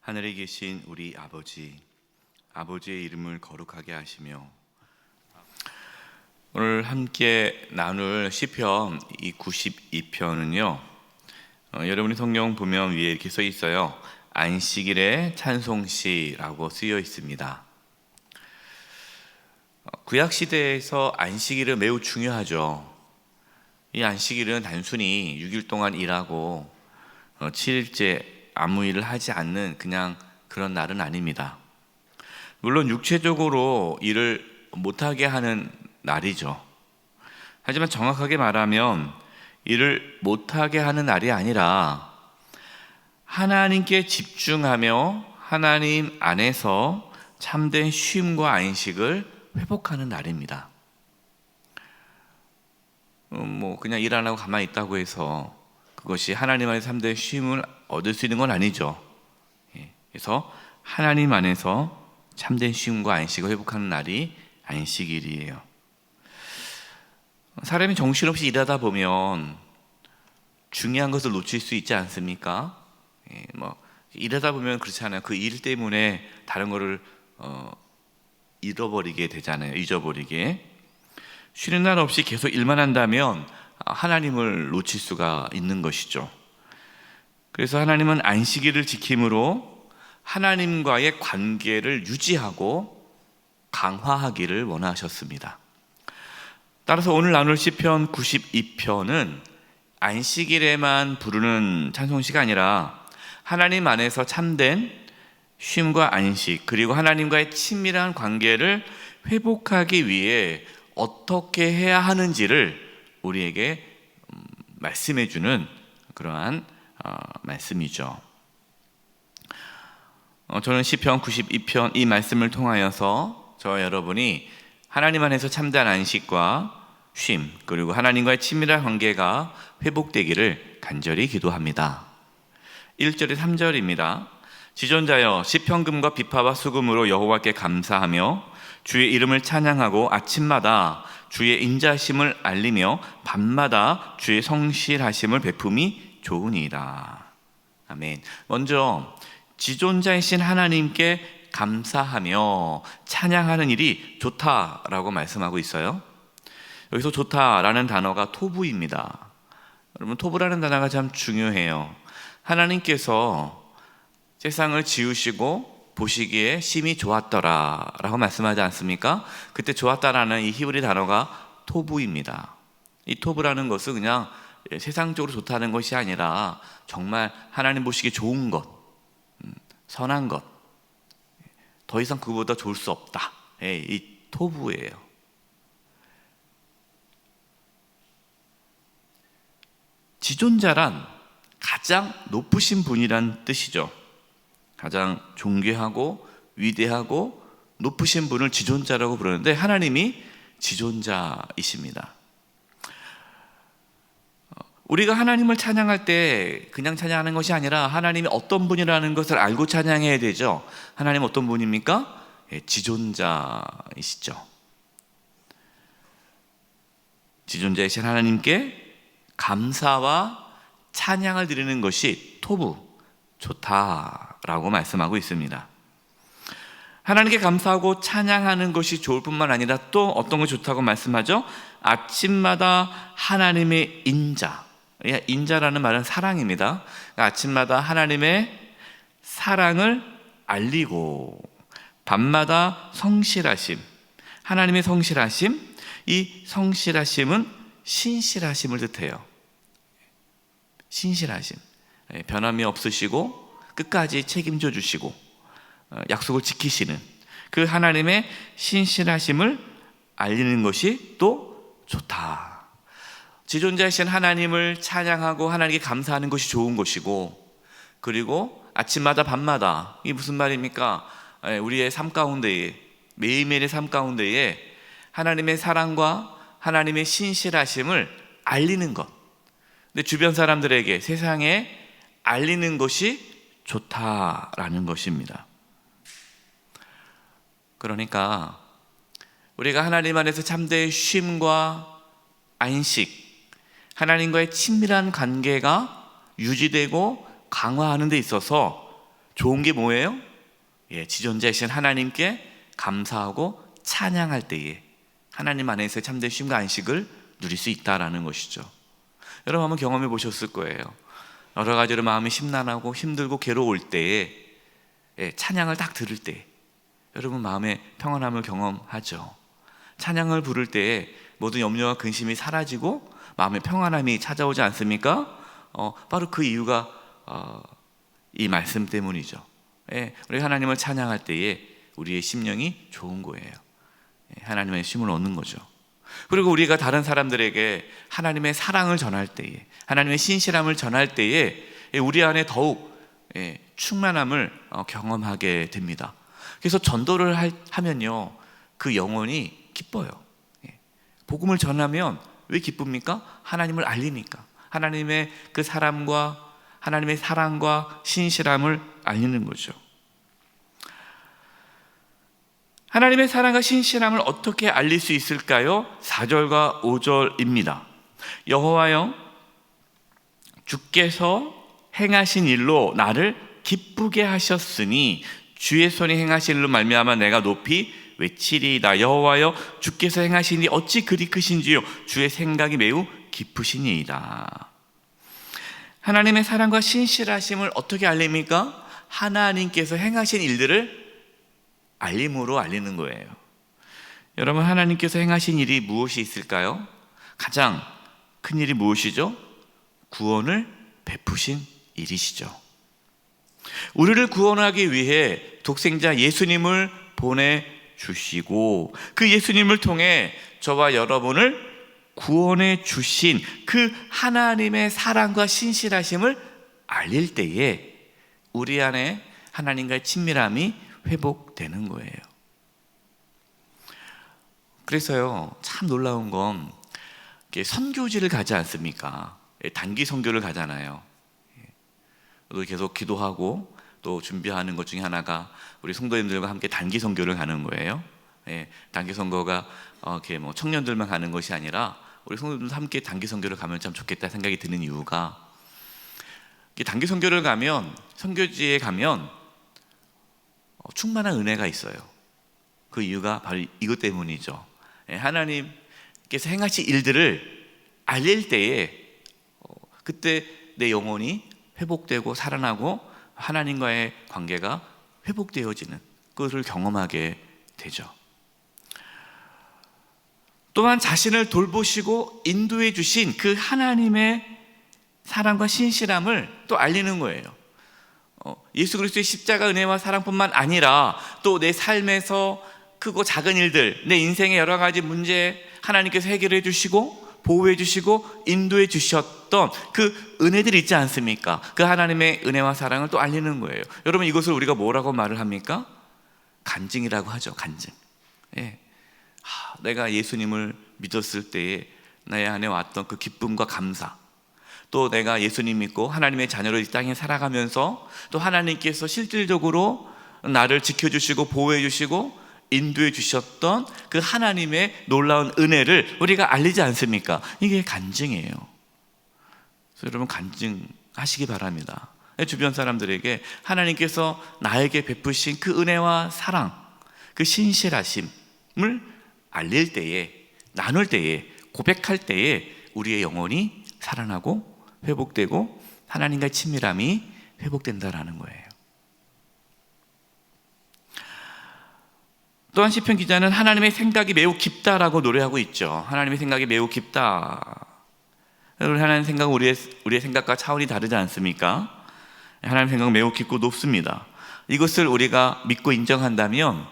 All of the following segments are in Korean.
하늘에 계신 우리 아버지, 아버지의 이름을 거룩하게 하시며 오늘 함께 나눌 시편 이 92편은요. 어, 여러분이 성경 보면 위에 이렇게 써 있어요. 안식일의 찬송시라고 쓰여 있습니다. 어, 구약 시대에서 안식일은 매우 중요하죠. 이 안식일은 단순히 6일 동안 일하고 어, 7일째 아무 일을 하지 않는 그냥 그런 날은 아닙니다. 물론 육체적으로 일을 못하게 하는 날이죠. 하지만 정확하게 말하면 일을 못하게 하는 날이 아니라 하나님께 집중하며 하나님 안에서 참된 쉼과 안식을 회복하는 날입니다. 음, 뭐 그냥 일 안 하고 가만히 있다고 해서 그것이 하나님 안에서 참된 쉼을 얻을 수 있는 건 아니죠. 예, 그래서 하나님 안에서 참된 쉼과 안식을 회복하는 날이 안식일이에요. 사람이 정신없이 일하다 보면 중요한 것을 놓칠 수 있지 않습니까? 예, 뭐 일하다 보면 그렇잖아요. 그 일 때문에 다른 거를 어, 잃어버리게 되잖아요. 잊어버리게. 쉬는 날 없이 계속 일만 한다면 하나님을 놓칠 수가 있는 것이죠. 그래서 하나님은 안식일을 지킴으로 하나님과의 관계를 유지하고 강화하기를 원하셨습니다. 따라서 오늘 나눌 시편 92편은 안식일에만 부르는 찬송시가 아니라 하나님 안에서 참된 쉼과 안식 그리고 하나님과의 친밀한 관계를 회복하기 위해 어떻게 해야 하는지를 우리에게 음, 말씀해 주는 그러한 어, 말씀이죠. 어, 저는 시편 92편 이 말씀을 통하여서 저 여러분이 하나님 안에서 참된 안식과 쉼 그리고 하나님과의 친밀한 관계가 회복되기를 간절히 기도합니다. 1절에 3절입니다. 지존자여 시편금과 비파와 수금으로 여호와께 감사하며 주의 이름을 찬양하고 아침마다 주의 인자심을 알리며 밤마다 주의 성실하심을 베품이 좋으니이다. 아멘. 먼저 지존자이신 하나님께 감사하며 찬양하는 일이 좋다라고 말씀하고 있어요. 여기서 좋다라는 단어가 토부입니다. 여러분 토부라는 단어가 참 중요해요. 하나님께서 세상을 지으시고 보시기에 심히 좋았더라라고 말씀하지 않습니까? 그때 좋았다라는 이 히브리 단어가 토부입니다. 이 토부라는 것은 그냥 세상적으로 좋다는 것이 아니라 정말 하나님 보시기에 좋은 것, 음, 선한 것, 더 이상 그보다 좋을 수 없다. 예, 이 토부예요. 지존자란 가장 높으신 분이란 뜻이죠. 가장 존귀하고 위대하고 높으신 분을 지존자라고 부르는데 하나님이 지존자이십니다. 우리가 하나님을 찬양할 때 그냥 찬양하는 것이 아니라 하나님이 어떤 분이라는 것을 알고 찬양해야 되죠. 하나님 어떤 분입니까? 예, 지존자이시죠. 지존자이신 하나님께 감사와 찬양을 드리는 것이 토부 좋다 라고 말씀하고 있습니다. 하나님께 감사하고 찬양하는 것이 좋을 뿐만 아니라 또 어떤 것이 좋다고 말씀하죠? 아침마다 하나님의 인자. 예, 인자라는 말은 사랑입니다. 그러니까 아침마다 하나님의 사랑을 알리고 밤마다 성실하심. 하나님의 성실하심. 이 성실하심은 신실하심을 뜻해요. 신실하심. 예, 변함이 없으시고 끝까지 책임져 주시고 어, 약속을 지키시는 그 하나님의 신실하심을 알리는 것이 또 좋다. 지존자이신 하나님을 찬양하고 하나님께 감사하는 것이 좋은 것이고 그리고 아침마다 밤마다 이게 무슨 말입니까? 예, 우리의 삶 가운데에 매일매일의 삶 가운데에 하나님의 사랑과 하나님의 신실하심을 알리는 것. 근데 주변 사람들에게 세상에 알리는 것이 좋다라는 것입니다. 그러니까 우리가 하나님 안에서 참된 쉼과 안식, 하나님과의 친밀한 관계가 유지되고 강화하는 데 있어서 좋은 게 뭐예요? 예, 지존자이신 하나님께 감사하고 찬양할 때에 하나님 안에서 참된 쉼과 안식을 누릴 수 있다라는 것이죠. 여러분 한번 경험해 보셨을 거예요. 여러 가지로 마음이 심란하고 힘들고 괴로울 때에 예, 찬양을 딱 들을 때 여러분 마음의 평안함을 경험하죠. 찬양을 부를 때에 모든 염려와 근심이 사라지고 마음의 평안함이 찾아오지 않습니까? 어, 바로 그 이유가 어, 이 말씀 때문이죠. 예, 우리 하나님을 찬양할 때에 우리의 심령이 좋은 거예요. 예, 하나님의 쉼을 얻는 거죠. 그리고 우리가 다른 사람들에게 하나님의 사랑을 전할 때에, 하나님의 신실함을 전할 때에 예, 우리 안에 더욱 예, 충만함을 어, 경험하게 됩니다. 그래서 전도를 할- 하면요, 그 영혼이 기뻐요. 예. 복음을 전하면 왜 기쁩니까? 하나님을 알리니까. 하나님의 그 사람과 하나님의 사랑과 신실함을 알리는 거죠. 하나님의 사랑과 신실함을 어떻게 알릴 수 있을까요? 4절과 5절입니다. 여호와여 주께서 행하신 일로 나를 기쁘게 하셨으니 주의 손이 행하신 일로 말미암아 내가 높이 외치리이다. 여호와여 주께서 행하신 일이 어찌 그리 크신지요 주의 생각이 매우 깊으시니이다. 하나님의 사랑과 신실하심을 어떻게 알립니까? 하나님께서 행하신 일들을 알림으로 알리는 거예요. 여러분 하나님께서 행하신 일이 무엇이 있을까요? 가장 큰 일이 무엇이죠? 구원을 베푸신 일이시죠. 우리를 구원하기 위해 독생자 예수님을 보내 주시고 그 예수님을 통해 저와 여러분을 구원해 주신 그 하나님의 사랑과 신실하심을 알릴 때에 우리 안에 하나님과의 친밀함이 회복되는 거예요. 그래서요, 참 놀라운 건 선교지를 가지 않습니까? 예, 단기 선교를 가잖아요. 예. 또 계속 기도하고 또 준비하는 것 중에 하나가 우리 성도님들과 함께 단기 선교를 가는 거예요. 예, 단기 선거가 어, 뭐 청년들만 가는 것이 아니라 우리 성도님들 함께 단기 선교를 가면 참 좋겠다 생각이 드는 이유가 단기 선교를 가면 선교지에 가면 어, 충만한 은혜가 있어요. 그 이유가 바로 이것 때문이죠. 예, 하나님께서 행하신 일들을 알릴 때에 어, 그때 내 영혼이 회복되고 살아나고 하나님과의 관계가 회복되어지는 그것을 경험하게 되죠. 또한 자신을 돌보시고 인도해 주신 그 하나님의 사랑과 신실함을 또 알리는 거예요. 어, 예수 그리스도의 십자가 은혜와 사랑뿐만 아니라 또 내 삶에서 크고 작은 일들, 내 인생의 여러 가지 문제 하나님께서 해결해 주시고 보호해 주시고 인도해 주셨던 그 은혜들이 있지 않습니까? 그 하나님의 은혜와 사랑을 또 알리는 거예요. 여러분 이것을 우리가 뭐라고 말을 합니까? 간증이라고 하죠. 간증. 예. 하, 내가 예수님을 믿었을 때에 나의 안에 왔던 그 기쁨과 감사, 또 내가 예수님 믿고 하나님의 자녀로 이 땅에 살아가면서 또 하나님께서 실질적으로 나를 지켜주시고 보호해주시고 인도해 주셨던 그 하나님의 놀라운 은혜를 우리가 알리지 않습니까? 이게 간증이에요. 여러분 간증하시기 바랍니다. 주변 사람들에게 하나님께서 나에게 베푸신 그 은혜와 사랑, 그 신실하심을 알릴 때에, 나눌 때에, 고백할 때에 우리의 영혼이 살아나고 회복되고 하나님과의 친밀함이 회복된다라는 거예요. 또한 시편 기자는 하나님의 생각이 매우 깊다라고 노래하고 있죠. 하나님의 생각이 매우 깊다. 하나님 생각은 우리의 우리의 생각과 차원이 다르지 않습니까? 하나님 생각은 매우 깊고 높습니다. 이것을 우리가 믿고 인정한다면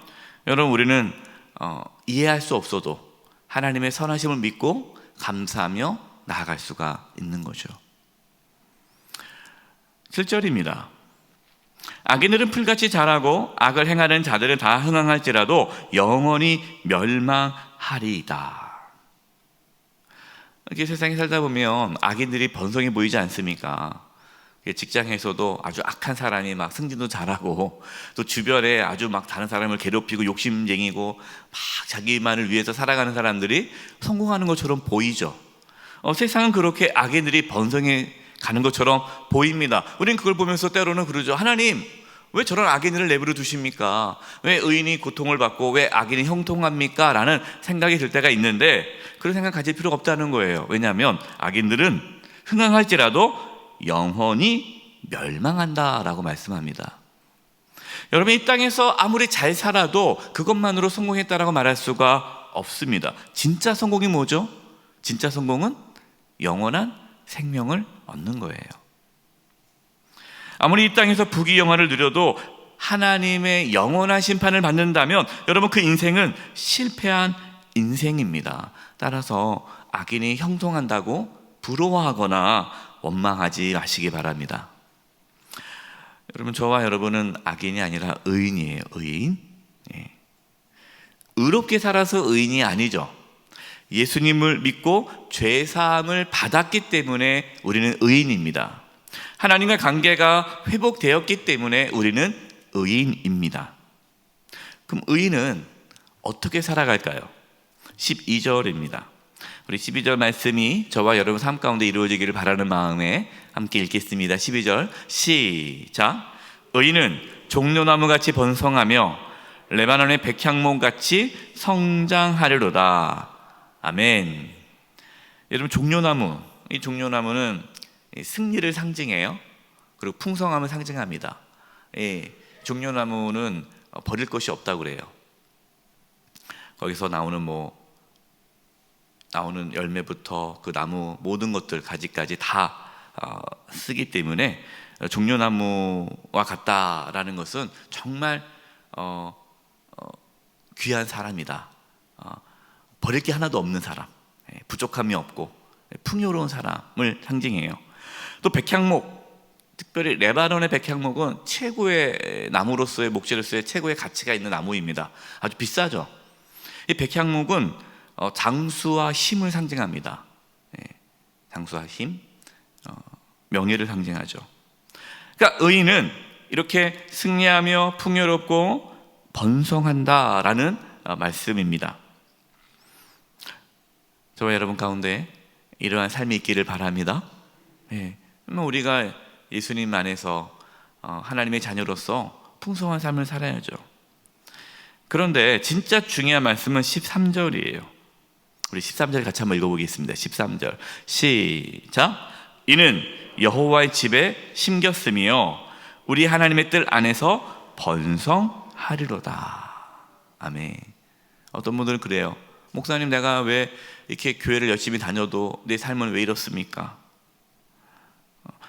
여러분 우리는 어, 이해할 수 없어도 하나님의 선하심을 믿고 감사하며 나아갈 수가 있는 거죠. 7절입니다. 악인들은 풀같이 자라고 악을 행하는 자들은 다 흥황할지라도 영원히 멸망하리이다. 이렇게 세상에 살다 보면 악인들이 번성해 보이지 않습니까? 직장에서도 아주 악한 사람이 막 승진도 잘하고 또 주변에 아주 막 다른 사람을 괴롭히고 욕심쟁이고 막 자기만을 위해서 살아가는 사람들이 성공하는 것처럼 보이죠. 어, 세상은 그렇게 악인들이 번성해 가는 것처럼 보입니다. 우리는 그걸 보면서 때로는 그러죠. 하나님, 왜 저런 악인을 내버려 두십니까? 왜 의인이 고통을 받고 왜 악인이 형통합니까? 라는 생각이 들 때가 있는데 그런 생각 가질 필요가 없다는 거예요. 왜냐하면 악인들은 흥황할지라도 영원히 멸망한다라고 말씀합니다. 여러분 이 땅에서 아무리 잘 살아도 그것만으로 성공했다라고 말할 수가 없습니다. 진짜 성공이 뭐죠? 진짜 성공은 영원한 생명을 얻는 거예요. 아무리 이 땅에서 부귀영화를 누려도 하나님의 영원한 심판을 받는다면 여러분 그 인생은 실패한 인생입니다. 따라서 악인이 형통한다고 부러워하거나 원망하지 마시기 바랍니다. 여러분 저와 여러분은 악인이 아니라 의인이에요. 의인. 예. 의롭게 살아서 의인이 아니죠. 예수님을 믿고 죄 사함을 받았기 때문에 우리는 의인입니다. 하나님과 관계가 회복되었기 때문에 우리는 의인입니다. 그럼 의인은 어떻게 살아갈까요? 12절입니다. 우리 12절 말씀이 저와 여러분 삶 가운데 이루어지기를 바라는 마음에 함께 읽겠습니다. 12절 시작. 의인은 종려나무 같이 번성하며 레바논의 백향목 같이 성장하리로다. 아멘. 여러분 종려나무 이 종려나무는 승리를 상징해요. 그리고 풍성함을 상징합니다. 예, 종려나무는 버릴 것이 없다고 그래요. 거기서 나오는 뭐 나오는 열매부터 그 나무 모든 것들 가지까지 다 어, 쓰기 때문에 종려나무와 같다라는 것은 정말 어, 어, 귀한 사람이다. 어, 버릴 게 하나도 없는 사람, 예, 부족함이 없고 풍요로운 사람을 상징해요. 또 백향목, 특별히 레바논의 백향목은 최고의 나무로서의 목재로서의 최고의 가치가 있는 나무입니다. 아주 비싸죠. 이 백향목은 어, 장수와 힘을 상징합니다. 예, 장수와 힘, 어, 명예를 상징하죠. 그러니까 의인은 이렇게 승리하며 풍요롭고 번성한다라는 어, 말씀입니다. 저와 여러분 가운데 이러한 삶이 있기를 바랍니다. 예, 우리가 예수님 안에서 하나님의 자녀로서 풍성한 삶을 살아야죠. 그런데 진짜 중요한 말씀은 13절이에요. 우리 13절 같이 한번 읽어보겠습니다. 13절 시작. 이는 여호와의 집에 심겼으며 우리 하나님의 뜰 안에서 번성하리로다. 아멘. 어떤 분들은 그래요. 목사님, 내가 왜 이렇게 교회를 열심히 다녀도 내 삶은 왜 이렇습니까?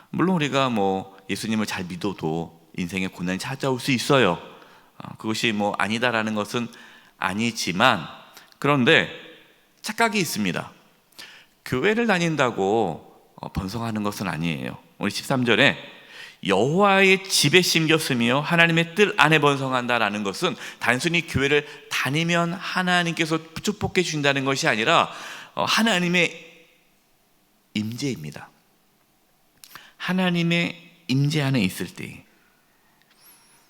물론 우리가 뭐 예수님을 잘 믿어도 인생에 고난이 찾아올 수 있어요. 그것이 뭐 아니다라는 것은 아니지만 그런데 착각이 있습니다. 교회를 다닌다고 어, 번성하는 것은 아니에요. 우리 13절에 여호와의 집에 심겼으며 하나님의 뜰 안에 번성한다라는 것은 단순히 교회를 다니면 하나님께서 축복해 주신다는 것이 아니라 어, 하나님의 임재입니다. 하나님의 임재 안에 있을 때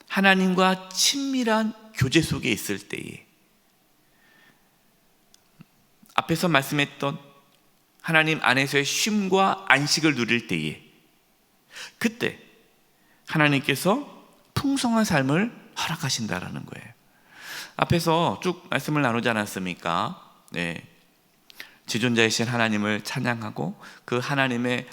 하나님과 친밀한 교제 속에 있을 때에 앞에서 말씀했던 하나님 안에서의 쉼과 안식을 누릴 때에 그때 하나님께서 풍성한 삶을 허락하신다라는 거예요. 앞에서 쭉 말씀을 나누지 않았습니까? 네. 지존자이신 하나님을 찬양하고 그 하나님의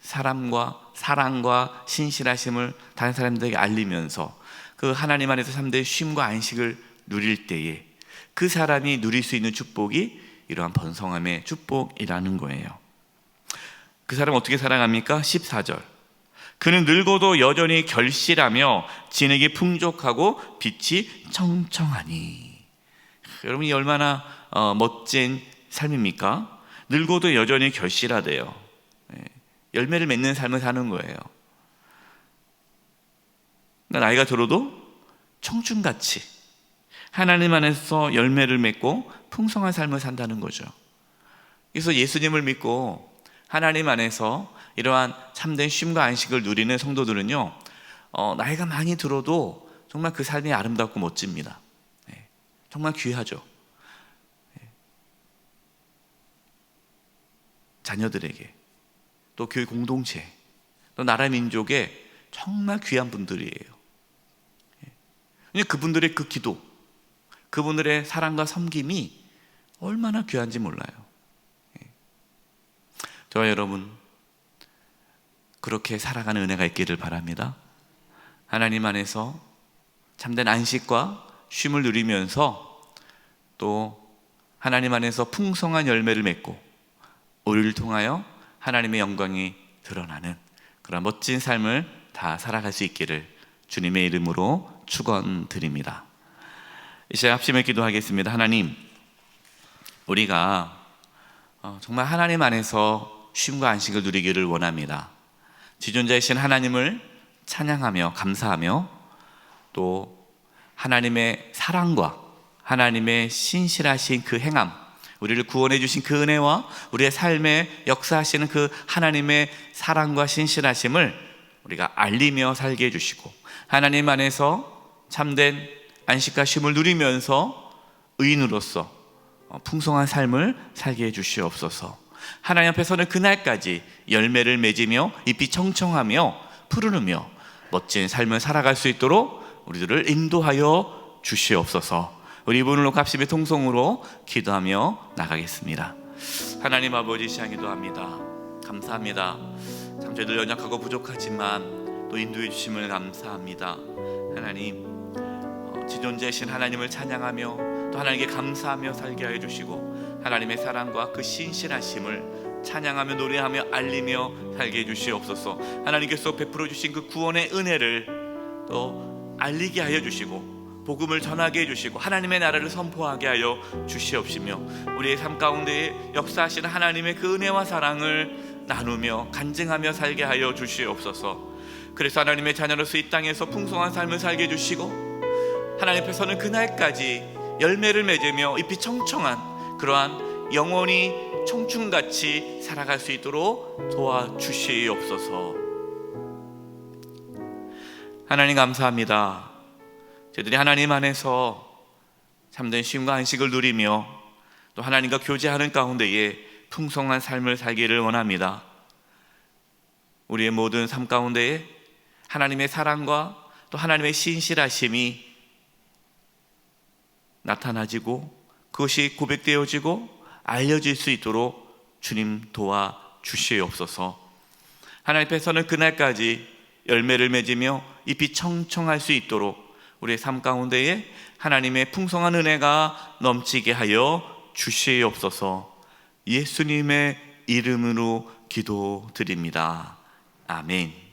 사람과 사랑과 신실하심을 다른 사람들에게 알리면서 그 하나님 안에서 삶대의 쉼과 안식을 누릴 때에 그 사람이 누릴 수 있는 축복이 이러한 번성함의 축복이라는 거예요. 그 사람 어떻게 사랑합니까? 14절. 그는 늙어도 여전히 결실하며 진흙이 풍족하고 빛이 청청하니. 여러분이 얼마나 어, 멋진 삶입니까? 늙어도 여전히 결실하대요. 예, 열매를 맺는 삶을 사는 거예요. 나이가 들어도 청춘같이 하나님 안에서 열매를 맺고 풍성한 삶을 산다는 거죠. 그래서 예수님을 믿고 하나님 안에서 이러한 참된 쉼과 안식을 누리는 성도들은요, 어, 나이가 많이 들어도 정말 그 삶이 아름답고 멋집니다. 네, 정말 귀하죠. 네. 자녀들에게, 또 교회 공동체, 또 나라 민족에 정말 귀한 분들이에요. 왜냐하면 그분들의 그 기도, 그분들의 사랑과 섬김이 얼마나 귀한지 몰라요. 예. 저와 여러분 그렇게 살아가는 은혜가 있기를 바랍니다. 하나님 안에서 참된 안식과 쉼을 누리면서 또 하나님 안에서 풍성한 열매를 맺고 우리를 통하여 하나님의 영광이 드러나는 그런 멋진 삶을 다 살아갈 수 있기를 주님의 이름으로 축원드립니다. 이제 합심을 기도하겠습니다. 하나님, 우리가 어, 정말 하나님 안에서 쉼과 안식을 누리기를 원합니다. 지존자이신 하나님을 찬양하며 감사하며 또 하나님의 사랑과 하나님의 신실하신 그 행함, 우리를 구원해 주신 그 은혜와 우리의 삶에 역사하시는 그 하나님의 사랑과 신실하심을 우리가 알리며 살게 해 주시고 하나님 안에서 참된 안식과 쉼을 누리면서 의인으로서 어, 풍성한 삶을 살게 해 주시옵소서. 하나님 앞에서는 그날까지 열매를 맺으며 잎이 청청하며 푸르르며 멋진 삶을 살아갈 수 있도록 우리들을 인도하여 주시옵소서. 우리 놓고 합심의 통성으로 기도하며 나가겠습니다. 하나님 아버지 시향 기도합니다. 감사합니다. 참 저희들 연약하고 부족하지만 또 인도해 주심을 감사합니다. 하나님 어, 지존자이신 하나님을 찬양하며 또 하나님께 감사하며 살게 하여 주시고 하나님의 사랑과 그 신실하심을 찬양하며 노래하며 알리며 살게 해 주시옵소서. 하나님께서 베풀어 주신 그 구원의 은혜를 또 알리게 하여 주시고 복음을 전하게 해 주시고 하나님의 나라를 선포하게 하여 주시옵시며 우리의 삶 가운데 역사하시는 하나님의 그 은혜와 사랑을 나누며 간증하며 살게 하여 주시옵소서. 그래서 하나님의 자녀로서 이 땅에서 풍성한 삶을 살게 해 주시고 하나님 앞에서는 그날까지 열매를 맺으며 잎이 청청한 그러한 영원히 청춘같이 살아갈 수 있도록 도와주시옵소서. 하나님 감사합니다. 저희들이 하나님 안에서 참된 쉼과 안식을 누리며 또 하나님과 교제하는 가운데에 풍성한 삶을 살기를 원합니다. 우리의 모든 삶 가운데에 하나님의 사랑과 또 하나님의 신실하심이 나타나지고 그것이 고백되어지고 알려질 수 있도록 주님 도와 주시옵소서. 하나님 앞에서는 그날까지 열매를 맺으며 잎이 청청할 수 있도록 우리의 삶 가운데에 하나님의 풍성한 은혜가 넘치게 하여 주시옵소서. 예수님의 이름으로 기도드립니다. 아멘.